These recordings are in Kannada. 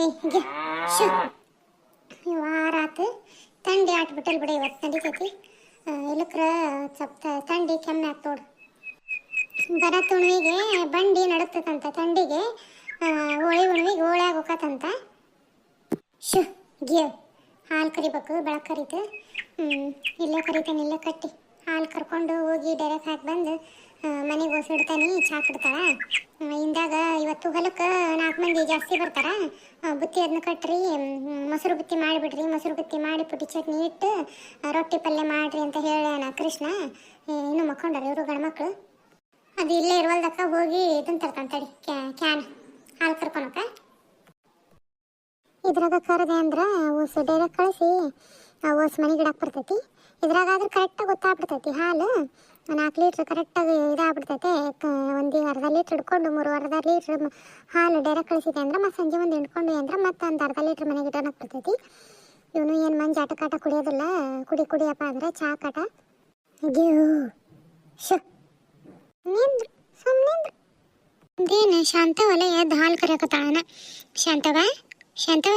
ಏ ತಂಡಿ ಥಂಡಿ ಆಟ್ಬಿಟ್ಟಲ್ ಬಿಡಿ ಇವತ್ತು ನಡೀತೈತಿ. ಇಲ್ಲಕ್ರ ಸ್ವಲ್ಪ ತಂಡಿ ಕೆಮ್ಮೆ ಆತ್ ಬರ ತುಣಿಗೆ ಬಂಡಿ ನಡುತ್ತಂತ ತಂಡಿಗೆ. ಹೋಳಿ ಉಣ್ವಿಗೆ ಹೋಳ್ಯಾಗ ಹೋಗತ್ತಂತ ಶು ಗಿಯವ್ ಹಾಲು ಕರಿಬೇಕು ಬೆಳಕು ಕರಿತು. ಇಲ್ಲೇ ಕರಿತಾನೆ, ಇಲ್ಲೇ ಕಟ್ಟಿ. ಹಾಲು ಕರ್ಕೊಂಡು ಹೋಗಿ ಡೈರೆಕ್ಟ್ ಹಾಕಿ ಬಂದು ಮನೆಗೆ ಓಸಿಡ್ತಾನೆ ಚಾ ಕೊಡ್ತಾಳ. ಇಂದಾಗ ಇವತ್ತು ಹೊಲಕ್ಕೆ ನಾಲ್ಕು ಮಂದಿ ಜಾಸ್ತಿ ಬರ್ತಾರ. ಬುತ್ತಿ ಅದನ್ನ ಕಟ್ಟ್ರಿ ಮೊಸರು ಬುತ್ತಿ ಮಾಡಿಬಿಡ್ರಿ, ಮೊಸರು ಬುತ್ತಿ ಮಾಡಿ ಪುಟ್ಟಿ ಚಟ್ನಿ ಇಟ್ಟು ರೊಟ್ಟಿ ಪಲ್ಯ ಮಾಡ್ರಿ ಅಂತ ಹೇಳ್ಯಾನ ಕೃಷ್ಣ. ಇನ್ನು ಮಕ್ಕೊಂಡಾರ ಇವರು ಗಂಡ್ಮಕ್ಳು ಅದು ಇಲ್ಲೇ ಇರುವಲ್ದಕ್ಕ ಹೋಗಿ ಇದನ್ನ ತರ್ತಾನೆ ತಡಿ ಕ್ಯಾನ್ ಹಾಲು ಕರ್ಕೊಳಕ ಇದ್ರಾಗ ಕರೆದೆ ಅಂದ್ರೆ ಡೈರೆಕ್ಟ್ ಕಳಿಸಿ ಓಸ್ ಮನೆ ಗಿಡಕ್ಕೆ ಬರ್ತೈತಿ. ಇದ್ರಾಗಾದ್ರೆ ಕರೆಕ್ಟಾಗಿ ಗೊತ್ತಾಗ್ಬಿಡ್ತೈತಿ. ಹಾಲು ನಾಲ್ಕು ಲೀಟ್ರ್ ಕರೆಕ್ಟಾಗಿ ಇದಾಗ್ಬಿಡ್ತೈತೆ. ಒಂದು ಅರ್ಧ ಲೀಟ್ರ್ ಹಿಡ್ಕೊಂಡು, ಮೂರು ಅರ್ಧ ಲೀಟ್ರ್ ಹಾಲು ಡೈರೆಕ್ಟ್ ಕಳಿಸಿದೆ ಅಂದ್ರೆ ಮತ್ತೆ ಸಂಜೆ ಒಂದು ಹಿಂಡ್ಕೊಂಡು ಅಂದ್ರೆ ಮತ್ತೆ ಒಂದು ಅರ್ಧ ಲೀಟ್ರ್ ಮನೆಗೆ ಇಡೋಣಕ್ಕೆ ಬರ್ತೈತಿ. ಇವನು ಏನು ಮಂಜು ಆಟ ಕಾಟ ಕುಡಿಯೋದಿಲ್ಲ. ಕುಡಿ, ಕುಡಿಯಪ್ಪ ಅಂದ್ರೆ ಚಹಾ ಕಾಟ. ಶು ನಿಂದ್ರು ಸುಮ್ಮನಿಂದ್ರು ಇದೇನು ಶಾಂತವಲ್ಲ ಎದ್ದು ಹಾಲು ಕರೆಯಕತ್ತಾಳನ ಶಾಂತವ? ಶಾಂತವ?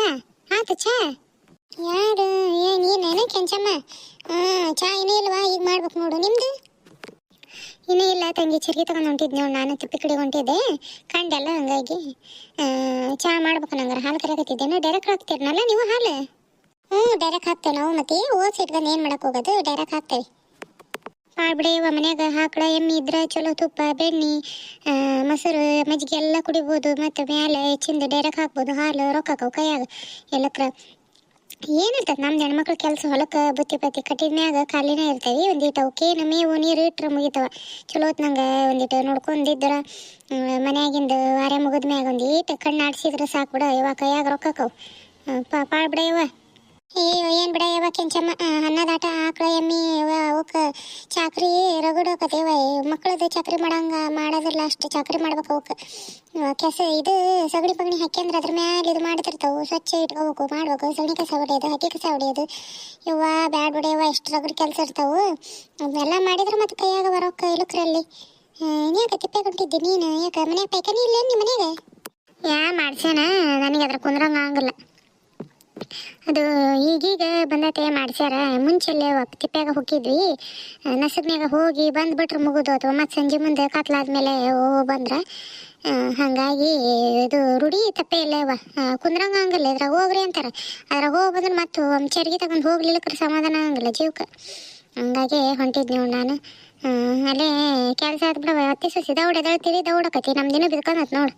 ಆತ ಚಾ? ಯಾರು? ಏ ನೀನೇನ ಕೆಂಚಮ್ಮ. ಹಾಂ ಚಾ ಇನ್ನೂ ಇಲ್ವಾ? ಈಗ ಮಾಡ್ಬೇಕು ನೋಡು. ನಿಮ್ದು? ಇನ್ನೂ ಇಲ್ಲ ತಂಗಿ, ಚರ್ಗಿ ತಗೊಂಡು ಹೊಂಟಿದ್ದೆ ನೋಡಿ ನಾನು, ತಿಪ್ಪಿ ಕಡೆ ಹೊಂಟಿದ್ದೆ. ಕಂಡೆಲ್ಲ ಹಂಗಾಗಿ. ಚಾ ಮಾಡ್ಬೇಕು ನಂಗಾರ. ಹಾಲು ಕರೆಯಕತ್ತಿದ್ದೇನೆ ಡೈರೆಕ್ಟ್ ಹಾಕ್ತೀರನಲ್ಲ ನೀವು ಹಾಲು? ಹ್ಞೂ, ಡೈರೆಕ್ಟ್ ಹಾಕ್ತೇವೆ ನಾವು ಮತ್ತೆ. ಓಸ್ ಇಟ್ಕೊಂಡು ಏನು ಮಾಡಕ್ಕೆ ಹೋಗೋದು? ಡೈರೆಕ್ಟ್ ಹಾಕ್ತೇವೆ. ಮಾಡ್ಬಿಡಿ ಇವ ಮನ್ಯಾಗ ಹಾಕಳ ಎಮ್ಮಿ ಇದ್ರೆ, ಚಲೋ ತುಪ್ಪ, ಬೆಣ್ಣೆ ಮೊಸರು, ಮಜ್ಜಿಗೆ ಎಲ್ಲ ಕುಡಿಬೋದು. ಮತ್ತು ಮ್ಯಾಲೆ ಹೆಚ್ಚಿಂದ ಡೈರೆಕ್ಟ್ ಹಾಕ್ಬೋದು. ಹಾಲು ರೊಕ್ಕ ಕೈಯಾಗ. ಎಲ್ಲಕ್ರ ಏನಿರ್ತದೆ? ನಮ್ದು ಹೆಣ್ಮಕ್ಳ ಕೆಲಸ ಹೊಲಕ್ಕೆ ಬುತ್ತಿ ಪತ್ತಿ ಕಟ್ಟಿದ್ಮ್ಯಾಗ ಖಾಲಿನೇ ಇರ್ತೇವೆ ಒಂದಿಟ್ಟು ಅವಕ್ಕೆ ಮೇವು ನೀರು ಮುಗಿತಾವ. ಚಲೋ ಹೊತ್ನಂಗೆ ಒಂದಿಟ್ಟು ನೋಡ್ಕೊಂಡಿದ್ರ ಮನ್ಯಾಗಿಂದ ವಾರ ಮುಗಿದ್ಮ್ಯಾಗ ಕಣ್ಣು ಆಡ್ಸಿದ್ರೆ ಸಾಕು ಬಿಡ. ಇವಾಗ ಕೈಯಾಗ ರೊಕ್ಕಕ್ಕವು ಪಾಳ್ ಬಿಡ ಇವ. ಅಯ್ಯೋ ಏನು ಬಿಡ ಯಾವ ಕೆಂಚಮ್ಮ. ಅನ್ನದಾಟ ಆಕಳ ಎಮ್ಮಿ. ಅವಕ್ಕ ಚಾಕ್ರಿ ರಗಡಕತ್ತೇವ ಮಕ್ಕಳದು ಚಾಕ್ರಿ ಮಾಡಂಗ, ಮಾಡೋದಿಲ್ಲ ಅಷ್ಟು ಚಾಕ್ರಿ ಮಾಡ್ಬೇಕು ಅವಕ್ಕೆ. ಕೆಸ ಇದು ಸಗಣಿ ಪಗಣಿ ಹಾಕ್ಯಂದ್ರೆ ಅದ್ರ ಮ್ಯಾಲೆ ಇದು ಮಾಡ್ತಿರ್ತಾವು. ಸ್ವಚ್ಛ ಇಟ್ಕೋಬೇಕು, ಮಾಡ್ಬೇಕು. ಸಗಣಿ ಕಸ ಹೊಡೆಯೋದು, ಹಕ್ಕಿ ಕಸ ಹೊಡೆಯೋದು. ಇವ ಬ್ಯಾಡ್ ಬಿಡ ಇವ ಎಷ್ಟು ರಗಡ್ ಕೆಲಸ ಇರ್ತಾವು. ಅವೆಲ್ಲ ಮಾಡಿದ್ರೆ ಮತ್ತೆ ಕೈಯಾಗ ಬರೋಕ್ಕ ಇಲುಕ್ರಲ್ಲಿ. ಯಾಕೆ ತಿಪ್ಪೆ ಕೊಟ್ಟಿದ್ದಿ ನೀನು? ಯಾಕೆ ಮನ್ಯಾಗ ಪೈಕನಿ ಇಲ್ಲ ನಿಮ್ಮ ಮನೆಗೆ ಯಾ, ಮಾಡ್ಸ್ಯಾನ? ನನಗೆ ಅದ್ರ ಕುಂದ್ರಂಗ ಆಗಲ್ಲ ಅದು ಈಗೀಗ ಬಂದತೆ ಮಾಡ್ಸ್ಯಾರ. ಮುಂಚೆಲ್ಲೇ ತಿಪ್ಪ್ಯಾಗ ಹೋಗಿದ್ವಿ. ನಸಗ್ನ್ಯಾಗ ಹೋಗಿ ಬಂದ್ಬಿಟ್ರೆ ಮುಗಿದು. ಅಥವಾ ಮತ್ತೆ ಸಂಜೆ ಮುಂದೆ ಕತ್ಲಾದ್ಮೇಲೆ ಬಂದ್ರೆ. ಹಂಗಾಗಿ ಇದು ರೂಢಿ ತಪ್ಪೆ ಇಲ್ಲ ಅವ ಕುಂದ್ರಂಗ ಹಂಗಲ್ಲ ಇದ್ರಾಗ ಹೋಗ್ರಿ ಅಂತಾರೆ. ಅದ್ರಾಗ ಹೋಗ್ಬಂದ್ರೆ ಮತ್ತೆ ಚರ್ಗಿ ತಗೊಂಡು ಹೋಗ್ಲಿಲ್ಲಕ್ರೆ ಸಮಾಧಾನ ಆಗಂಗಿಲ್ಲ ಜೀವಕ್ಕೆ ಹಂಗಾಗಿ ಹೊಂಟಿದ್ ನೀವು ನಾನು. ಅಲ್ಲೇ ಕೆಲಸ ಆದ್ಬಿಡವ ಅತ್ತಿ ಸಸಿ ದೌಡ ತಿಳಿ ದೌಡಕತಿ ನಮ್ಮ ದಿನ ಬಿದ್ಕೊಂಡತ್ ನೋಡು.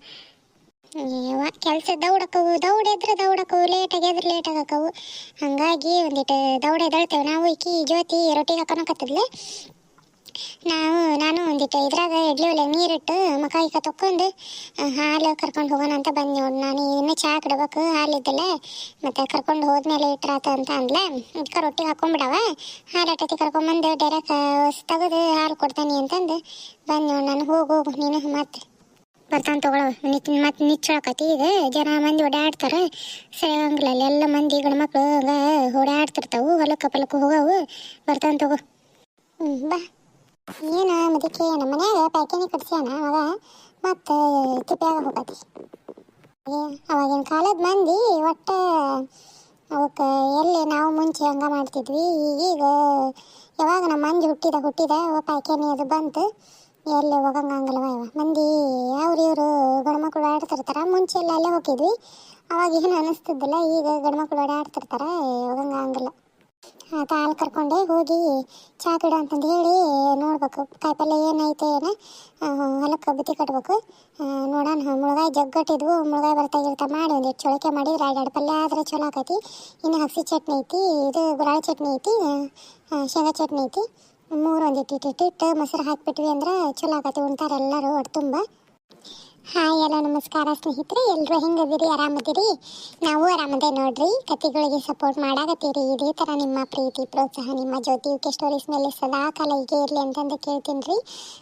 ಯವ್ವ ಕೆಲಸ ದೌಡಕ್ಕವು ದೌಡ ಎದ್ರೆ ದೌಡಕ್ಕವು ಲೇಟಾಗಿ ಎದ್ರೆ ಲೇಟ್ ಆಗಕ್ಕವು ಹಂಗಾಗಿ ಒಂದಿಟ್ಟು ದೌಡ ಎದಳ್ತೇವೆ ನಾವು ಈಕಿ ಜ್ಯೋತಿ ರೊಟ್ಟಿ ಹಾಕೊಳಕತ್ತಿದ್ಲೆ ನಾವು, ನಾನು ಒಂದಿಟ್ಟು ಇದ್ರಾಗ ಇಡ್ಲಿ ಒಲೆ ನೀರಿಟ್ಟು ಮಕ ಇಕ ತೊಕ್ಕೊಂಡು ಹಾಲು ಕರ್ಕೊಂಡು ಹೋಗೋಣ ಅಂತ ಬಂದು ನೋಡಿ ನಾನು ಇನ್ನೂ ಚಹಾ ಕೊಡ್ಬೇಕು ಹಾಲಿದ್ದಲ್ಲ ಮತ್ತು ಕರ್ಕೊಂಡು ಹೋದ್ಮೇಲೆ ಇಟ್ರಾತ ಅಂತ ಅಂದ್ಲೆ. ಅದಕ್ಕೆ ರೊಟ್ಟಿಗೆ ಹಾಕೊಂಡ್ಬಿಡವ ಹಾಲು ಅಟ್ಟತಿ ಕರ್ಕೊಂಬಂದು, ಡೈರೆಕ್ಟ್ ತೆಗೆದು ಹಾಲು ಕೊಡ್ತಾನೆ ಅಂತಂದು ಬಂದು ನೋಡಿ ನಾನು ಹೋಗು ಹೋಗು, ನೀನು ಮತ್ತೆ. ಬರ್ತಾನೆ ತಗೊಳವ ನಿತ್ ಮತ್ತೆ ನಿಚ್ಚಳಕತಿ ಈಗ ಜನ ಮಂದಿ ಓಡಾಡ್ತಾರೆ. ಸರಿಯಂಗಿಲ್ಲ ಎಲ್ಲ ಮಂದಿ ಗಂಡ್ಮಕ್ಳು ಓಡಾಡ್ತಿರ್ತಾವು. ಹೊಲಕ್ಕೆ ಪಲಕ್ಕೆ ಹೋಗವು. ಬರ್ತಾನೆ ತಗೋ. ಬಾ. ಏನು ಮದಕ್ಕೆ ನಮ್ಮ ಮನ್ಯಾಗ ಪ್ಯಾಕಿನಿ ಕಟ್ಸ್ಯಾನ ಮಗ ಮತ್ತೆ ತಿಪ್ಪ್ಯಾಗ ಹೋಗತಿ? ಅವಾಗಿನ ಕಾಲದ ಮಂದಿ ಒಟ್ಟು ಅವಕ್ಕೆ ಎಲ್ಲಿ ನಾವು ಮುಂಚೆ ಹಂಗ ಮಾಡ್ತಿದ್ವಿ. ಈಗ ಯಾವಾಗ ನಮ್ಮ ಮಂದಿ ಹುಟ್ಟಿದ ಹುಟ್ಟಿದ ಅವ ಪ್ಯಾಕೇನಿ ಅದು ಬಂತು. ಎಲ್ಲಿ ಹೋಗಂಗಲ್ವ ಮಂದಿ ಅವ್ರು ಇವರು ಗಂಡ್ಮಕ್ಳು ಆಡ್ತಿರ್ತಾರ. ಮುಂಚೆ ಎಲ್ಲ ಅಲ್ಲೇ ಹೋಗಿದ್ವಿ. ಅವಾಗ ಏನು ಅನಿಸ್ತಿದ್ದಿಲ್ಲ. ಈಗ ಗಂಡ್ಮಕ್ಳು ಆಡ್ತಿರ್ತಾರೆ. ಆತ ಹಾಲು ಕರ್ಕೊಂಡೆ ಹೋಗಿ ಚಾ ಗಿಡ ಅಂತಂದು ಹೇಳಿ ನೋಡ್ಬೇಕು. ಕಾಯಿಪಲ್ಲೆ ಏನೈತೆ ಏನ? ಹೊಲಕ್ಕೆ ಬುತ್ತಿ ಕಟ್ಬೇಕು. ನೋಡೋಣ. ಮುಳುಗಾಯಿ ಜಗ್ಗಟ್ಟಿದ್ವು. ಮುಳುಗಾಯಿ ಬರ್ತಾ ಗಿರ್ತಾ ಮಾಡಿ ಒಂದು ಚೊಳಕೆ ಮಾಡಿ ಎರಡು ಪಲ್ಯ ಆದರೆ ಚಲೋ ಆಕೈತಿ. ಇನ್ನು ಹಸಿ ಚಟ್ನಿ ಐತಿ. ಇದು ಗುರಾಳಿ ಚಟ್ನಿ ಐತಿ. ಶೇಂಗಾ ಚಟ್ನಿ ಐತಿ. ಮೂರು ಇಟ್ಟಿಟ್ಟಿಟ್ಟು ಇಟ್ಟು ಇಟ್ಟು ಮೊಸರು ಹಾಕ್ಬಿಟ್ವಿ ಅಂದ್ರೆ ಚಲೋ ಆಗತ್ತೆ ಉಣ್ತಾರೆ ಎಲ್ಲರೂ ಒಟ್ಟು ತುಂಬ. ಹಾಯ್ ಎಲ್ಲ ನಮಸ್ಕಾರ ಸ್ನೇಹಿತರೆ. ಎಲ್ಲರೂ ಹೆಂಗದಿರಿ ಆರಾಮದಿರಿ? ನಾವು ಆರಾಮದೆ ನೋಡ್ರಿ. ಕತೆಗಳಿಗೆ ಸಪೋರ್ಟ್ ಮಾಡಾಕತ್ತೀರಿ. ಇದೇ ಥರ ನಿಮ್ಮ ಪ್ರೀತಿ, ಪ್ರೋತ್ಸಾಹ, ನಿಮ್ಮ ಜ್ಯೋತಿ, ಯುಕೆ ಸ್ಟೋರೀಸ್ ಮೇಲೆ ಸದಾ ಕಾಲ ಹೀಗೆ ಇರಲಿ ಅಂತಂದು ಕೇಳ್ತೀನಿ ರೀ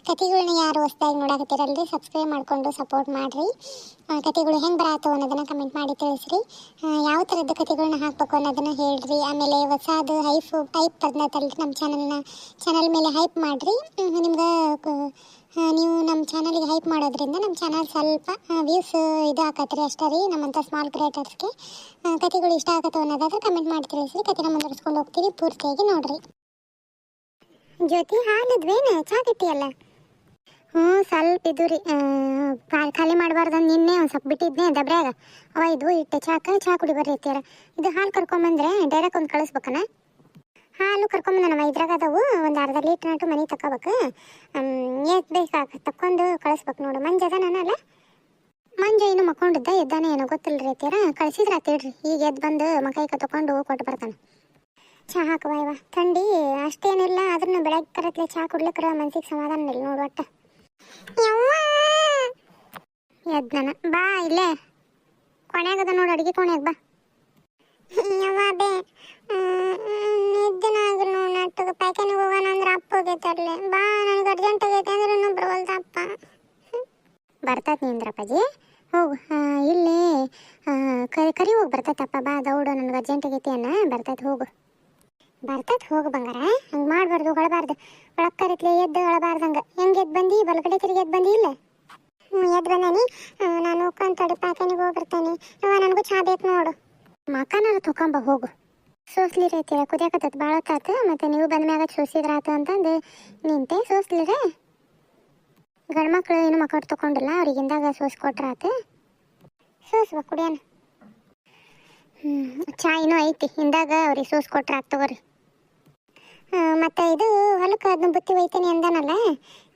ಕತೆಗಳನ್ನ ಯಾರು ಹೊಸ್ದಾಗಿ ನೋಡಾಕತ್ತೀರಲ್ರಿ? ಸಬ್ಸ್ಕ್ರೈಬ್ ಮಾಡಿಕೊಂಡು ಸಪೋರ್ಟ್ ಮಾಡಿರಿ. ಕತೆಗಳು ಹೆಂಗೆ ಬರಾತು ಅನ್ನೋದನ್ನು ಕಮೆಂಟ್ ಮಾಡಿ ತಿಳಿಸ್ರಿ. ಯಾವ ಥರದ್ದು ಕತೆಗಳನ್ನ ಹಾಕಬೇಕು ಅನ್ನೋದನ್ನು ಹೇಳ್ರಿ. ಆಮೇಲೆ ಹೊಸದು ಹೈಫ್ ಹೈಪ್ ಬರ್ದತ್ತಲ್ರಿ ನಮ್ಮ ಚಾನಲ್ನ ಚಾನಲ್ ಮೇಲೆ ಹೈಪ್ ಮಾಡಿರಿ. ನಿಮ್ಗೆ ನೀವು ನಮ್ಮ ಚಾನಲ್ಗೆ ಹೈಪ್ ಮಾಡೋದ್ರಿಂದ ನಮ್ಮ ಚಾನಲ್ ಸ್ವಲ್ಪ ವ್ಯೂಸ್ ಇದು ರೀ ಅಷ್ಟೇ ರೀ ನಮ್ಮಂಥ ಸ್ಮಾಲ್ ಕ್ರಿಯೇಟರ್ಸ್ಗೆ ಕತೆಗಳು ಇಷ್ಟ ಆಗತ್ತವ ಅನ್ನೋದಾದ್ರೆ ಕಮೆಂಟ್ ಮಾಡಿ ತಿಳಿಸ್ರಿ ನಮ್ಮ ಮುಂದುವರಿಸ್ಕೊಂಡು ಹೋಗ್ತೀವಿ ಪೂರ್ತಿಯಾಗಿ ನೋಡ್ರಿ. ಜ್ಯೋತಿ, ಹಾಲದ್ವೇನು? ಚಹಾ ಕಟ್ಟಿಯಲ್ಲ ಹ್ಞೂ, ಸ್ವಲ್ಪ ಇದು ರೀ ಖಾಲಿ ಮಾಡಬಾರ್ದು ನಿನ್ನೆ ಒಂದು ಸ್ವಲ್ಪ ಬಿಟ್ಟಿದ್ನೆ ದಬ್ರ್ಯಾಗ ಅವ ಇದು ಇಟ್ಟೆ ಚಾಕ, ಚಾ ಕುಡಿ ಬರ್ರಿ ಇದು ಹಾಲು ಕರ್ಕೊಂಬಂದ್ರೆ ಡೈರೆಕ್ಟ್ ಒಂದು ಕಳಿಸ್ಬೇಕನ? ಹಾಲು ಕರ್ಕೊಂಬಂದನವ ಇದ್ರಾಗ ಅದಾವು. ಒಂದು ಅರ್ಧ ಲೀಟ್ರ್ ನಾಟು ಮನೆ ತಕೋಬೇಕು ಏತ್ ಬೇಕಾಗ ತಕ್ಕೊಂಡು ಕಳಿಸ್ಬೇಕು ನೋಡು. ಮಂಜ ಅದಾನಲ್ಲ ಮಂಜ ಏನು ಮಕ್ಕೊಂಡಿದ್ದ, ಎದ್ದಾನೆ ಏನೋ ಗೊತ್ತಿಲ್ಲ ರೀ ಅತ್ಯಾರ ಕಳಿಸಿದ್ರ ತಿಳ್ರಿ ಈಗ ಎದ್ದು ಬಂದು ಮಕೈಕ ತಕೊಂಡು ಕೊಟ್ಟು ಬರ್ತಾನೆ. ಚಹಾ ಹಾಕುವ ಇವ ಥಂಡಿ, ಅಷ್ಟೇನಿಲ್ಲ. ಅದನ್ನ ಬೆಳಗ್ಗೆ ಕರತ್ಲೆ ಚಹಾ ಕುಡ್ಲಿಕ್ರ ಮನ್ಸಿಗೆ ಸಮಾಧಾನ ಇಲ್ಲ ನೋಡು ಒಟ್ಟ ಎದ್ದನ ಬಾ ಇಲ್ಲೇ. ಕೊನೆಗದ ನೋಡು, ಅಡಿಗೆ ಕೊನೆಗೆ ಬಾ. ಬೇ ನಿದ್ದನ ಆಗಲು ನಟ್ಟಗೆ ಪ್ಯಾಕೆನಿಗೆ ಹೋಗೋಣ ಅಂದ್ರೆ ಅಪ್ಪ ಹೋಗೈತರ್ಲೆ ಬಾ ನನಗೆ ಅರ್ಜೆಂಟ್ ಆಗೈತೆ ಅಂದ್ರೆ ಇನ್ನೂ ಬರವಲ್ದ ಅಪ್ಪ ಬರ್ತೈತೆ ನಿಂದ್ರಪ್ಪಾಜಿ ಹೋಗು ಆ, ಇಲ್ಲಿ ಆ, ಕರಿ ಕರಿ ಹೋಗಿ ಬರ್ತೈತಪ್ಪ, ಬಾ ದೌಡು ನನಗೆ ಅರ್ಜೆಂಟ್ ಆಗೈತಿ ಅಣ್ಣ ಬರ್ತೈತೆ ಹೋಗು. ಬರ್ತೈತೆ ಹೋಗು ಬಂಗಾರ, ಹಂಗೆ ಮಾಡಬಾರ್ದು, ಹೊಳಬಾರ್ದು. ಒಳಕ್ಕರಿತ್ಲೆ ಎದ್ದು ಹೊಳಬಾರ್ದಂಗೆ ಹೆಂಗೆ. ಎದ್ದು ಬಂದು? ಬಲಗಡೆ ತಿರುಗಿ ಎದ್ದು ಬಂದಿ ಇಲ್ಲ? ಎದ್ದು ಬಂದಾನಿ. ನಾನು ಹೋಗ್ಕೊಂತಡಿ ಪ್ಯಾಕೆನಿಗೆ ಹೋಗಿರ್ತೇನೆ ನನಗೂ ಚಾ ಬೇಕು ನೋಡು. ಮಕನಾರ ತೊಕೊಂಬ ಹೋಗು. ಸೋಸ್ಲಿ ರೀತಿಯ ಕುದಿಯಾಕತ್ತೈತೆ ಭಾಳ ಹೊತ್ತಾತು. ಮತ್ತು ನೀವು ಬಂದ ಮ್ಯಾಗ ಸೋಸಿದ್ರಾತು ಅಂತಂದು ನಿಂತೆ, ಸೋಸ್ಲಿರೆ. ಗಂಡ್ಮಕ್ಳು ಏನು ಮಕ್ಕಳು ತೊಗೊಂಡಿಲ್ಲ ಅವ್ರಿಗಿಂದಾಗ ಸೋಸ್ಕೊಟ್ರಾತು. ಸೋಸ್ಬ ಕುಡಿಯೋಣ ಚಾ ಏನೋ ಐತಿ. ಹಿಂದಾಗ ಅವ್ರಿಗೆ ಸೋಸ್ಕೊಟ್ರ ಆತ್ ತಗೋರಿ. ಮತ್ತೆ ಇದು ಹೊಲಕ್ಕೆ ಅದನ್ನ ಬುತ್ತಿ ಒಯ್ತೀನಿ ಅಂದಾನಲ್ಲ,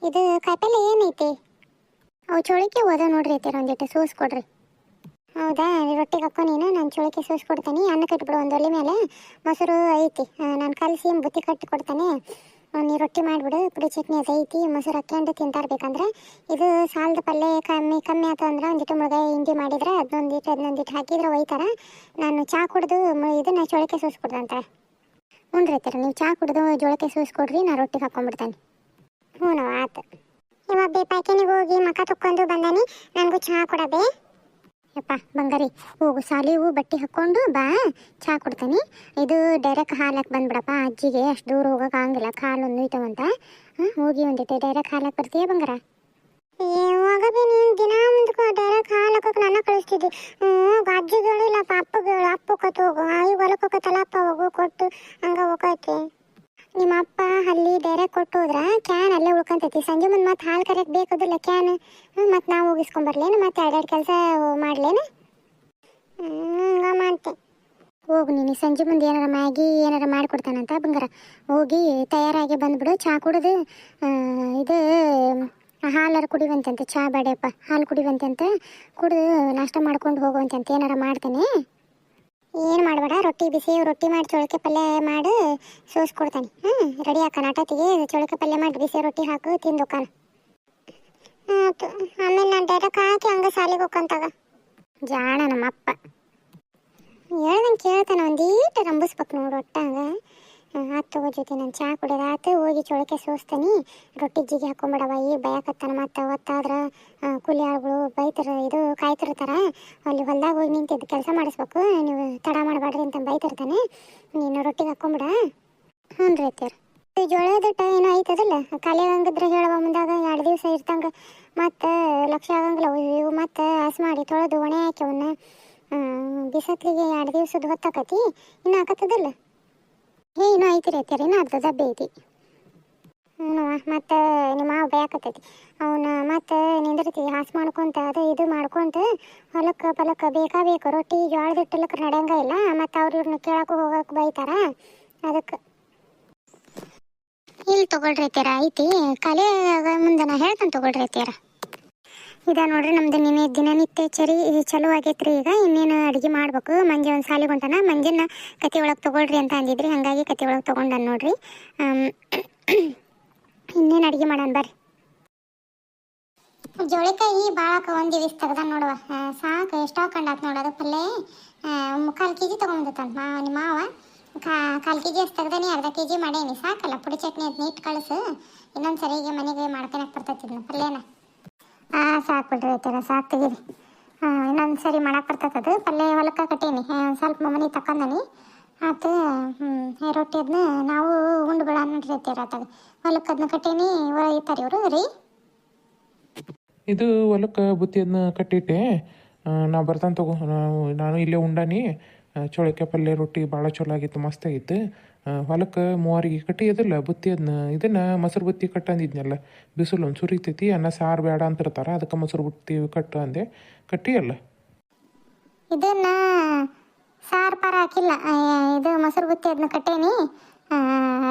ಇದು ಕಾಯಿಪಲ್ಲೆ ಏನೈತಿ? ಅವು ಚೋಳಿಕೆ ಹೋದ ನೋಡ್ರಿ ಐತಿ ಒಂದಿಟ್ಟು ಸೋಸ್ ಕೊಡ್ರಿ. ಹೌದಾ, ರೊಟ್ಟಿಗೆ ಹಾಕೋ ನೀನು, ನಾನು ಚೋಳಿಕೆ ಸೋಸ್ ಕೊಡ್ತೀನಿ. ಅನ್ನ ಕಟ್ಬಿಡು ಒಂದು ಒಲೆ ಮೇಲೆ. ಮೊಸರು ಐತಿ. ನಾನು ಕಲಸಿ ಬುತ್ತಿ ಕಟ್ಟಿ ಕೊಡ್ತಾನೆ. ನೀ ರೊಟ್ಟಿ ಮಾಡಿಬಿಡು, ಪುಡಿ ಚಟ್ನಿ ಅದು ಐತಿ, ಮೊಸರು ಹಾಕ್ಯಂಡು ತಿಂತಾ ಇರ್ಬೇಕಂದ್ರೆ ಇದು ಸಾಲದ ಪಲ್ಯ ಕಮ್ಮಿ ಕಮ್ಮಿ ಆಯ್ತು ಅಂದ್ರೆ ಒಂದಿಟ್ಟು ಮುಳುಗಾಯಿ ಹಿಂಡಿ ಮಾಡಿದ್ರೆ ಅದನ್ನೊಂದಿಟ್ಟು ಅದನ್ನೊಂದಿಟ್ಟು ಹಾಕಿದ್ರೆ ಒಯ್ತಾರೆ. ನಾನು ಚಹಾ ಕುಡ್ದು ಇದನ್ನು ಚೋಳಕ್ಕೆ ಸೋಸ್ ಕೊಡ್ದಂತಾರೆ ಹ್ಞೂ ರೀ ನೀವು ಚಹಾ ಕುಡ್ದು ಜೋಳಕ್ಕೆ ಸೂಸ್ಕೊಡ್ರಿ ಕೊಡ್ರಿ, ನಾ ರೊಟ್ಟಿಗೆ ಹ್ಞೂ ನಾವು ಆಯ್ತು ಇವಾಗ ಬೇ ಪ್ಯಾಕೆನಿಗೆ ಹೋಗಿ ಮಕ ತೊಕ್ಕೊಂಡು ಬಂದಾನಿ, ನನಗೂ ಚಹಾ ಕೊಡಬೇ. ಯಪ್ಪ, ಬಂಗಾರಿ ಹೋಗು ಸಾಲಿವು ಬಟ್ಟೆ ಹಾಕ್ಕೊಂಡು ಬಾ ಚಹಾ ಕೊಡ್ತೀನಿ. ಇದು ಡೈರೆಕ್ಟ್ ಹಾಲಕ್ಕೆ ಬಂದ್ಬಿಡಪ್ಪ, ಅಜ್ಜಿಗೆ ಅಷ್ಟು ದೂರ ಹೋಗಕ್ಕೆ ಆಗಂಗಿಲ್ಲ ಕಾಲು ನೋಯ್ತವಂತ ಹೋಗಿ ಒಂದಿಟ್ಟು, ಡೈರೆಕ್ಟ್ ಹಾಲಕ್ಕೆ ಬರ್ತೀಯ ಬಂಗಾರ? ಯಾವಾಗ ಬಿ ನೀನು ದಿನ ಡೈರೆಕ್ಟ್ ಹಾಲು ಹಾಕೋಕೆ ನನ್ನ ಕಳಿಸ್ತಿದ್ದೆ. ಹ್ಞೂ, ಅಜ್ಜಿಗಳು ಇಲ್ಲ ಅಪ್ಪಗಳು ಅಪ್ಪ ಹೋಗು ಈಗ ಹೊಲಕ್ಕೆ ಹೋಗು, ಕೊಟ್ಟು ಹಂಗ ಹೋಗೈತಿ. ನಿಮ್ಮ ಅಪ್ಪ ಅಲ್ಲಿ ಡೈರೆಕ್ಟ್ ಕೊಟ್ಟು ಹೋದ್ರ ಕ್ಯಾನ್ ಅಲ್ಲೇ ಉಳ್ಕೊಂತೈತಿ. ಸಂಜೆ ಮುಂದೆ ಮತ್ತೆ ಹಾಲು ಕರೆಯಕ್ಕೆ ಬೇಕದಿಲ್ಲ ಕ್ಯಾನ್ ಮತ್ತೆ ನಾವು ಹೋಗಿಸ್ಕೊಂಬರ್ಲೇನು ಮತ್ತೆ ಎರಡೆರಡು ಕೆಲಸ ಮಾಡ್ಲೇನು? ಮಾಡ್ತೆ. ಹೋಗು ನೀನು, ಸಂಜೆ ಮುಂದೆ ಏನಾರ ಮ್ಯಾಗಿ ಏನಾರ ಮಾಡಿಕೊಡ್ತಾನಂತ ಬಂಗಾರ. ಹೋಗಿ ತಯಾರಾಗಿ ಬಂದ್ಬಿಡು ಚಹಾ ಕುಡಿದು ಇದು, ಹಾಲಾರ ಕುಡಿವಂತಂತೆ ಚಹಾ ಬೇಡಪ್ಪ ಹಾಲು ಕುಡಿವಂತೆ ಅಂತ ಕುಡಿದು ನಾಷ್ಟ ಮಾಡ್ಕೊಂಡು ಹೋಗುವಂತೆ ಅಂತ ಏನಾರ ಮಾಡ್ತೇನೆ. ಏನು ಮಾಡಬೇಡ, ರೊಟ್ಟಿ ಬಿಸಿ, ರೊಟ್ಟಿ ಮಾಡಿ ಚೊಳಕೆ ಪಲ್ಯ ಮಾಡಿ, ಸೋಸ್ ಕೊಡ್ತಾನೆ. ಹ್ಞೂ ರೆಡಿ ಹಾಕೋಣ ಆಟತಿಗೆ ಚೊಳಕೆ ಪಲ್ಯ ಮಾಡಿ ಬಿಸಿ ರೊಟ್ಟಿ ಹಾಕು ತಿಂದುಕಾನ ಆಯ್ತು ಆಮೇಲೆ ನಾನು ಡೈರೆಕ್ಟ್ ಹಾಕಿ ಹಂಗೆ ಸಾಲಿಗೆ ಹೋಗ್ಕೊಂತಾಗ ಜಾಣ ನಮ್ಮಪ್ಪ. ಹೇಳ್ದಂಗೆ ಕೇಳ್ತಾನೆ, ಒಂದೀಟ ರಂಬಿಸ್ಬೇಕು ನೋಡು ಒಟ್ಟಾಗ. ಆತು ತಗೋ ಜೊತೆ ನಾನು ಚಹಾ ಕುಡಿಯೋದು. ಆತು ಹೋಗಿ ಚೊಳಕೆ ಸೋಸ್ತಾನೆ. ರೊಟ್ಟಿ ಜಿಗಿ ಹಾಕೊಂಬಿಡವ. ಈ ಬಯಕತ್ತಾನ ಮತ್ತೆ ಒತ್ತಾದ್ರೆ ಕೂಲಿ ಆಳುಗಳು ಬೈತಾರ, ಇದು ಕಾಯ್ತಿರ್ತಾರ. ಅಲ್ಲಿ ಹೊಲ್ದಾಗ ಹೋಗಿ ನಿಂತಿದ್ದು ಕೆಲಸ ಮಾಡಿಸ್ಬೇಕು. ನೀವು ತಡ ಮಾಡಬೇಡ್ರಿ ಅಂತ ಬೈತಿರ್ತಾನೆ. ನೀನು ರೊಟ್ಟಿಗೆ ಹಾಕೊಂಬಿಡ. ಹ್ಞೂ ರೀ ಅತ್ಯಾರ ಜೋಳದ ಹಿಟ್ಟು ಏನೋ ಐತದಲ್ಲ? ಖಾಲಿ ಆಗಂಗಿದ್ರೆ ಹೇಳವ ಮುಂದಾಗ. ಎರಡು ದಿವಸ ಇರ್ತಂಗ. ಮತ್ತು ಲಕ್ಷ ಆಗಂಗಿಲ್ಲ. ಇವು ಮತ್ತು ಹಸ್ ಮಾಡಿ ತೊಳೆದು ಒಣೆ ಹಾಕಿ ಅವನ್ನ ಬಿಸತ್ಲಿಗೆ ಎರಡು ದಿವಸದ ಹೊತ್ತಾಕತಿ. ಇನ್ನು ಹಾಕತ್ತದಲ್ಲ ಏ ಐತ್ರಿ ಐತಿ ರೀ ಬೇದಿ ಹ್ಞೂ ಮತ್ತು ನಿಮ್ಮ ಮಾವ ಬೇಕತ್ತೈತಿ ಅವನ ಮತ್ತು ನಿಂದಿರ್ತಿ, ಹಾಸ್ ಮಾಡ್ಕೊಂತ, ಅದು ಇದು ಮಾಡ್ಕೊಂತ, ಹೊಲಕ್ಕೆ ಪಲಕ್ಕೆ ಬೇಕಾ ಬೇಕು, ರೊಟ್ಟಿ, ಜೋಳದ ಹಿಟ್ಟಲಕ್ಕೆ ನಡೆಯಂಗ ಇಲ್ಲ, ಮತ್ತು ಅವ್ರು ಇವ್ರನ್ನ ಕೇಳಕ ಹೋಗಕ್ಕೆ ಬೈತಾರ. ಅದಕ್ಕೆ ಇಲ್ಲಿ ತಗೊಳ್ರಿ ಐತಿ. ಕಲೆ ಮುಂದೆ ನಾ ಹೇಳ್ತಾನೆ ತಗೊಳ್ರಿ ತೀರ ಇದ ನೋಡ್ರಿ ನಮ್ದು ನಿನ್ನೆ ದಿನನಿತ್ಯ ಚರಿ ಚಲೋ ಆಗೈತ್ರಿ ಈಗ. ಇನ್ನೇನು ಅಡುಗೆ ಮಾಡ್ಬೇಕು. ಮಂಜೆ ಒಂದು ಸಾಲಿ ಹೊಂಟಾನ. ಮಂಜನ್ನ ಕತೆ ಒಳಗೆ ತಗೊಳ್ರಿ ಅಂತ ಅಂದಿದ್ರಿ. ಹಾಗಾಗಿ ಕತೆ ಒಳಗೆ ತೊಗೊಂಡಾನ ನೋಡ್ರಿ. ಇನ್ನೇನು ಅಡುಗೆ ಮಾಡೋಣ ಬರ್ರಿ. ಜೋಳಿಕಾಯಿ ಭಾಳ ಒಂದು ದಿವಸ ತೆಗ್ದ ನೋಡುವ. ಸಾಕು ಎಷ್ಟೋ ಕಂಡಾತ್ ನೋಡೋದು ಪಲ್ಲೆ ಮುಕ್ಕಾಲು ಕೆ ಜಿ ತೊಗೊಂಬಂದಿತ್ತಾನ ಮಾ, ನಿಮ್ಮ ಮಾವ. ಕಾ, ಕಾಲು ಕೆ ಜಿ ಅಷ್ಟು ತೆಗ್ದಾನಿ, ಅರ್ಧ ಕೆ ಜಿ ಮಾಡೇನಿ. ಸಾಕಲ್ಲ, ಪುಡಿ ಚಟ್ನಿ ಅದು ನೀಟ್ ಕಳಿಸು. ಇನ್ನೊಂದು ಸರಿಗೆ ಮನೆಗೆ ಮಾಡ್ಕೊಳಕ್ಕೆ ಬರ್ತೈತಿ ಪಲ್ಯನ. ಹಾಂ ಸಾಕು ಬಿಡ್ರಿ ಐತಲ್ಲ ಸಾಕು ತೆಗೀರಿ. ಹಾಂ ಇನ್ನೊಂದು ಸರಿ ಮಾಡಕ್ಕೆ ಅದು. ಪಲ್ಯ ಹೊಲಕ್ಕೆ ಕಟ್ಟೀನಿ. ಸ್ವಲ್ಪ ಮನೆ ತಕೊಂಡನಿ ಆತು ಹ್ಞೂ ರೊಟ್ಟಿ ಅದನ್ನ ನಾವು ಉಂಡು ಬಿಡ ನೋಡ್ರಿ ಐತೆ ಹೊಲಕ್ಕೆ ಅದನ್ನ ಕಟ್ಟೀನಿ ಇತರ ಇವರು ರೀ? ಇದು ಹೊಲಕ್ಕೆ ಬುತ್ತಿಯದನ್ನ ಕಟ್ಟಿಟ್ಟೆ. ಆ, ನಾ ಬರ್ತಾನೆ ತಗೋ. ನಾನು ಇಲ್ಲೇ ಉಂಡಾನಿ. ಚೋಳಕ್ಕೆ ಪಲ್ಯ ರೊಟ್ಟಿ ಭಾಳ ಚಲೋ ಆಗಿತ್ತು ಮಸ್ತ್ ಆಗಿತ್ತು ಆ, ಹೊಲಕ್ಕೆ ಮೂವರಿಗೆ ಕಟ್ಟಿ ಅದಲ್ಲ, ಬುತ್ತಿ ಅದನ್ನ ಇದನ್ನ ಮೊಸರು ಬುತ್ತಿ ಕಟ್ಟಂದಿದ್ನಲ್ಲ ಬಿಸಿಲು ಒಂದು ಸುರಿತೈತಿ, ಅನ್ನ ಸಾರು ಬೇಡ ಅಂತಿರ್ತಾರ, ಅದಕ್ಕೆ ಮೊಸರು ಬುತ್ತಿ ಕಟ್ಟು ಅಂದೆ. ಕಟ್ಟಿ ಅಲ್ಲ ಇದನ್ನ ಸಾರು ಪಾರ ಹಾಕಿಲ್ಲ ಇದು ಮೊಸರು ಬುತ್ತಿ ಅದನ್ನ ಕಟ್ಟೇನಿ.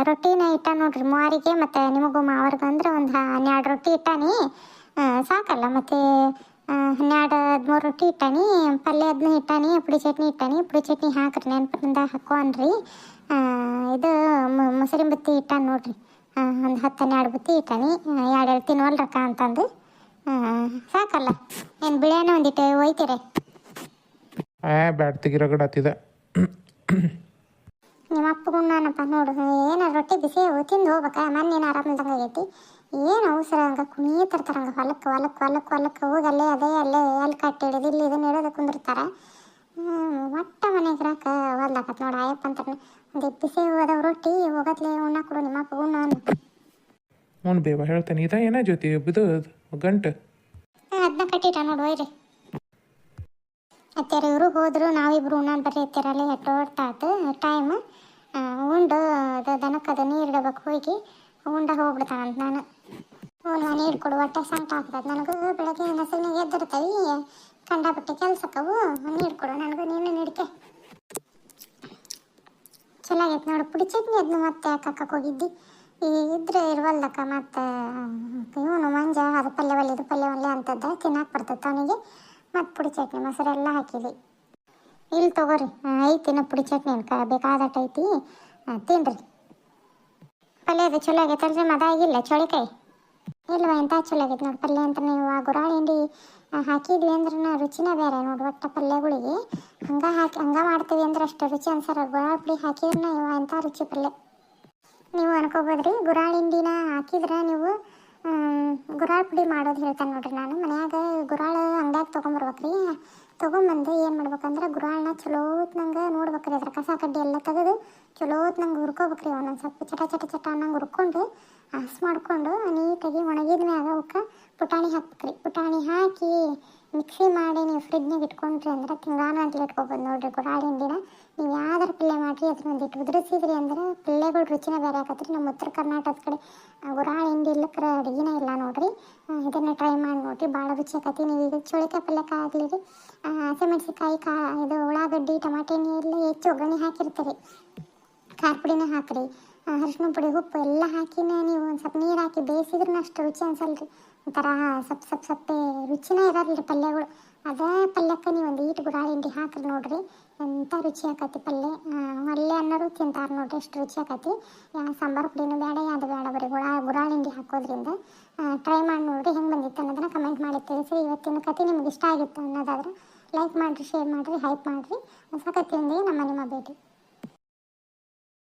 ರೊಟ್ಟಿನ ಇಟ್ಟ ನೋಡ್ರಿ, ಮೂವರಿಗೆ ಮತ್ತೆ ನಿಮಗೂ ಮಾವರ್ಗ ಅಂದ್ರೆ ಒಂದು ಹನ್ನೆರಡು ರೊಟ್ಟಿ ಇಟ್ಟಾನಿ. ಸಾಕಲ್ಲ, ಮತ್ತೆ ಹನ್ನೆರಡು, ಹದಿಮೂರು ರೊಟ್ಟಿ ಇಟ್ಟಾನಿ. ಪಲ್ಯ ಅದನ್ನ ಇಟ್ಟಾನಿ, ಪುಡಿ ಚಟ್ನಿ ಇಟ್ಟಾನಿ. ಪುಡಿ ಚಟ್ನಿ ಹಾಕ್ರಿ, ನೆನಪಿನಿಂದ ಹಾಕೋ ಅನ್ರಿ ಇದು ಮೊಸರಿನ ಬುತ್ತಿ ಇಟ್ಟಾನ ನೋಡ್ರಿ. ಒಂದು ಹತ್ತು ಹನ್ನೆರಡು ಬುತ್ತಿ ಇಟ್ಟಾನಿ. ಎರಡು ಎರಡು ತಿನ್ವಲ್ರಕ್ಕ ಅಂತಂದು. ಸಾಕಲ್ಲ. ಏನು ಬಿಳಿಯಾನ ಒಂದಿಟ್ಟು ಒಯ್ತೀರಿ? ಆ ಬ್ಯಾಡ್ ತೆಗಿರಗಡತ್ತಿದ ನಿಮ್ಮ ಅಪ್ಪಗೂ ನಾನಪ್ಪ ನೋಡು. ಏನ ರೊಟ್ಟಿ ಬಿಸಿ ತಿಂದು ಹೋಗ್ಬೇಕ. ಏನು ಆರಾಮದಂಗೆ ಆಗೈತಿ. ಏನು ಅವಸರ ಹಂಗೆ ತರ ಹಂಗೆ ಹೊಲಕ್ಕೆ ಹೊಲಕ್ಕೆ ಹೊಲಕ್ಕೆ ಹೊಲಕ್ಕೆ ಹೋಗಿ ಅಲ್ಲೇ ಅದೇ ಅಲ್ಲೇ ಎಲ್ಲಿ ಕಟ್ಟಿ ಹಿಡಿದು ಇಲ್ಲಿ ಇದನ್ನ ಹಿಡಿದು ಕುಂದಿರ್ತಾರೆ. ಒಟ್ಟ ಮನೆಗೆ ರಾಕ ಹೊಲ್ದಾಕತ್ ನೋಡು. ಆಯಪ್ಪ ಅಂತ ಒಂದು ಬಿಸಿ ಅದಾವ ರೊಟ್ಟಿ ಹೋಗತ್ಲೆ ಉಣ್ಣ ಕೊಡು ನಿಮ್ಮ ಅಪ್ಪಗೂ ನಾನು. ಅವ್ನು ಬೇವ ಹೇಳ್ತಾನೆ. ಇದ ಏನ ಜ್ಯೋತಿ? ಇದು ಗಂಟು. ಅದನ್ನ ಕಟ್ಟಿಟ್ಟ ನೋಡು ಒಯ್ರಿ. ಅತ್ಯಾರ ಇವರು ಹೋದ್ರು ನಾವಿಬ್ರು ಉಣ್ಣಾನ್ ಬರ್ರಿ ಅತ್ಯಾರಲ್ಲಿ ಎಟ್ಟೋಡ್ತಾತು. ಟೈಮ್ ಉಂಡು ಅದು ದನಕ್ಕೆ ಅದು ನೀರು ಇಡಬೇಕು ಹೋಗಿ ಉಂಡ ಹೋಗ್ಬಿಡ್ತಾನಂತ ನಾನು. ಅವನು ನೀರು ಕೊಡು ಹೊಟ್ಟೆ ಸಂಟ ಆಗ್ತದೆ. ನನಗೂ ಬೆಳಗ್ಗೆ ನಸಲಿನಾಗ ಎದ್ದಿರ್ತೀವಿ ಕಂಡಪಟ್ಟೆ ಕೆಲಸಕ್ಕವು ನೀರು ಕೊಡು ನನಗೂ ನೀನು ನೀಡಿಕೆ. ಚಲೋ ಆಗೈತೆ ನೋಡು. ಪುಡಿ ಚಟ್ನಿ ಅದನ್ನು ಮತ್ತೆ ಹಾಕಕ್ಕೆ ಹೋಗಿದ್ದಿ. ಈ ಇದ್ರೆ ಇರುವಲ್ಲಕ್ಕ ಮತ್ತೆ ಇವನು ಮಂಜ ಅದು ಪಲ್ಯ ಒಲ್ಲೆ ಇದು ಪಲ್ಯ ಒಲ್ಲೆ ಅಂತದ್ದ ತಿನ್ನಕ್ಕೆ ಬರ್ತೈತೆ ಅವನಿಗೆ. ಮತ್ತು ಪುಡಿ ಚಟ್ನಿ ಮೊಸರೆಲ್ಲ ಹಾಕಿದಿ ಇಲ್ಲಿ ತಗೋರಿ. ಆ, ಐತಿ ನಾ ಪುಡಿ ಚಟ್ನಿ ಅನ್ಕ ಬೇಕಾದಟ್ಟು ಐತಿ. ತಿನ್ರಿ. ಪಲ್ಯ ಅದು ಚಲೋ ಆಗೈತಲ್ರಿ ಮದ? ಆಗಿಲ್ಲ ಚಳಿಕಾಯಿ? ಇಲ್ವಾ ಎಂತ ಚಲೋ ಆಗೈತೆ ನೋಡಿ. ಪಲ್ಯ ಅಂತ ನೀವು ಆ ಗುರಾಳಿ ಹಿಂಡಿ ಹಾಕಿದ್ವಿ ಅಂದ್ರೆ ರುಚಿನ ಬೇರೆ. ನೋಡಿ ಒಟ್ಟ ಪಲ್ಯಗಳಿಗೆ ಹಂಗೆ ಹಾಕಿ, ಹಂಗ ಮಾಡ್ತೀವಿ ಅಂದ್ರೆ ಅಷ್ಟು ರುಚಿ ಅನ್ಸರ ಗುರಾಳ ಪುಡಿ ಹಾಕಿದ್ರೆ ಇವ ಎಂಥ ರುಚಿ ಪಲ್ಯ. ನೀವು ಅನ್ಕೋಬೋದ್ರಿ ಗುರಾಳ ಹಿಂಡಿನ ಹಾಕಿದ್ರೆ ನೀವು ಗುರಾಳ್ ಪುಡಿ ಮಾಡೋದು ಹೇಳ್ತಾನೆ ನೋಡ್ರಿ ನಾನು. ಮನ್ಯಾಗ ಗುರಾಳ ಅಂಗಡ್ಯಾಗ ತೊಗೊಂಬರ್ಬೇಕ್ರಿ. ತೊಗೊಂಬಂದು ಏನು ಮಾಡ್ಬೇಕಂದ್ರೆ ಗುರಾಳನ್ನ ಚಲೋತ್ನಂಗೆ ನೋಡ್ಬೇಕ್ರಿ. ಅದ್ರ ಕಸ ಕಡ್ಡಿ ಎಲ್ಲ ತೆಗೆದು ಚಲೋತ್ನಂಗೆ ಹುರ್ಕೋಬೇಕ್ರಿ. ಒಂದೊಂದು ಸ್ವಲ್ಪ ಚಟ ಚಟ ಚಟ ಅನ್ನಂಗೆ ಹುರ್ಕೊಂಡು ಹಸ್ ಮಾಡ್ಕೊಂಡು ನೀಟಾಗಿ ಒಣಗಿದ ಮ್ಯಾಗ ಅವಕ್ಕೆ ಪುಟಾಣಿ ಹಾಕ್ಬೇಕ್ರಿ. ಪುಟಾಣಿ ಹಾಕಿ ಮಿಕ್ಸಿ ಮಾಡಿ ನೀವು ಫ್ರಿಜ್ನಾಗ ಇಟ್ಕೊಂಡ್ರಿ ಅಂದ್ರೆ ತಿಂಗಾನ ಅಂತ ಇಟ್ಕೊಬೋದು ನೋಡ್ರಿ ಗುರಾಳಿ ದಿನ ನೀವು ಯಾವ್ದಾರ ಪಲ್ಯ ಮಾಡಿರಿ ಅದನ್ನ ಇಟ್ಟು ಉದುರಿಸಿದ್ರಿ ಅಂದ್ರೆ ಪಲ್ಯಗಳ ರುಚಿನ ಬೇರೆ ಆಕತ್ರಿ. ನಮ್ಮ ಉತ್ತರ ಕರ್ನಾಟಕದ ಕಡೆ ಗುರಾಳ ಹಿಂಡಿ ಇಲ್ಲಕ್ರ ಅಡುಗೆನೇ ಇಲ್ಲ ನೋಡ್ರಿ. ಇದನ್ನ ಟ್ರೈ ಮಾಡಿ ನೋಡ್ರಿ, ಭಾಳ ರುಚಿ ಆಕತಿ ನೀವು ಈಗ ಚೋಳಿಕಾಯಿ ಪಲ್ಯಕ್ಕ ಆಗಲಿ ರೀ ಹಸಿಮೆಣ್ಸಿಕಾಯಿ ಕಾ, ಇದು ಉಳ್ಳಾಗಡ್ಡಿ, ಟಮಾಟೆ ಎಲ್ಲ ಹೆಚ್ಚು ಒಗ್ಗರಣೆ ಹಾಕಿರ್ತೀರಿ. ಖಾರ ಪುಡಿನ ಹಾಕ್ರಿ. ಅರಿಶಿನ ಪುಡಿ, ಉಪ್ಪು ಎಲ್ಲ ಹಾಕಿನೇ ನೀವು ಒಂದು ಸ್ವಲ್ಪ ನೀರು ಹಾಕಿ ಬೇಯಿಸಿದ್ರೂ ಅಷ್ಟು ರುಚಿ ಅನ್ಸಲ್ರಿ. ಒಂಥರ ಸಪ್ ಸಪ್ ಸಪ್ಪೆ ರುಚಿನೇ ಇರಲ್ರಿ ಪಲ್ಯಗಳು. ಅದೇ ಪಲ್ಯಕ್ಕೆ ನೀವು ಒಂದು ಈಟ್ ಗುಡಾ ಹಿಂಡಿ ಹಾಕ್ರಿ ನೋಡ್ರಿ. ಎಂಥ ರುಚಿ ಆಕತಿ ಪಲ್ಯ. ಅಲ್ಲೇ ಅನ್ನೋರು ತಿಂತಾರೆ ನೋಡ್ರಿ, ಎಷ್ಟು ರುಚಿ ಆಕತಿ. ಸಾಂಬಾರು ಪುಡಿನೂ ಬೇಡ ಯಾವುದು ಬೇಡ ಬರೀ ಗುಳಾ ಹಾಕೋದ್ರಿಂದ. ಟ್ರೈ ಮಾಡಿ ನೋಡ್ರಿ ಹೆಂಗೆ ಬಂದಿತ್ತು ಅನ್ನೋದನ್ನ ಕಮೆಂಟ್ ಮಾಡಿ ತಿಳಿಸಿ ಇವತ್ತಿನ ಕತೆ ನಿಮ್ಗೆ ಇಷ್ಟ ಆಗಿತ್ತು ಅನ್ನೋದಾದ್ರೆ ಲೈಕ್ ಮಾಡಿರಿ ಶೇರ್ ಮಾಡಿರಿ ಹೈಪ್ ಮಾಡಿರಿ. ಹೊಸ ಕಥೆಯೊಂದಿಗೆ ನಮ್ಮ ನಿಮ್ಮ ಭೇಟಿ.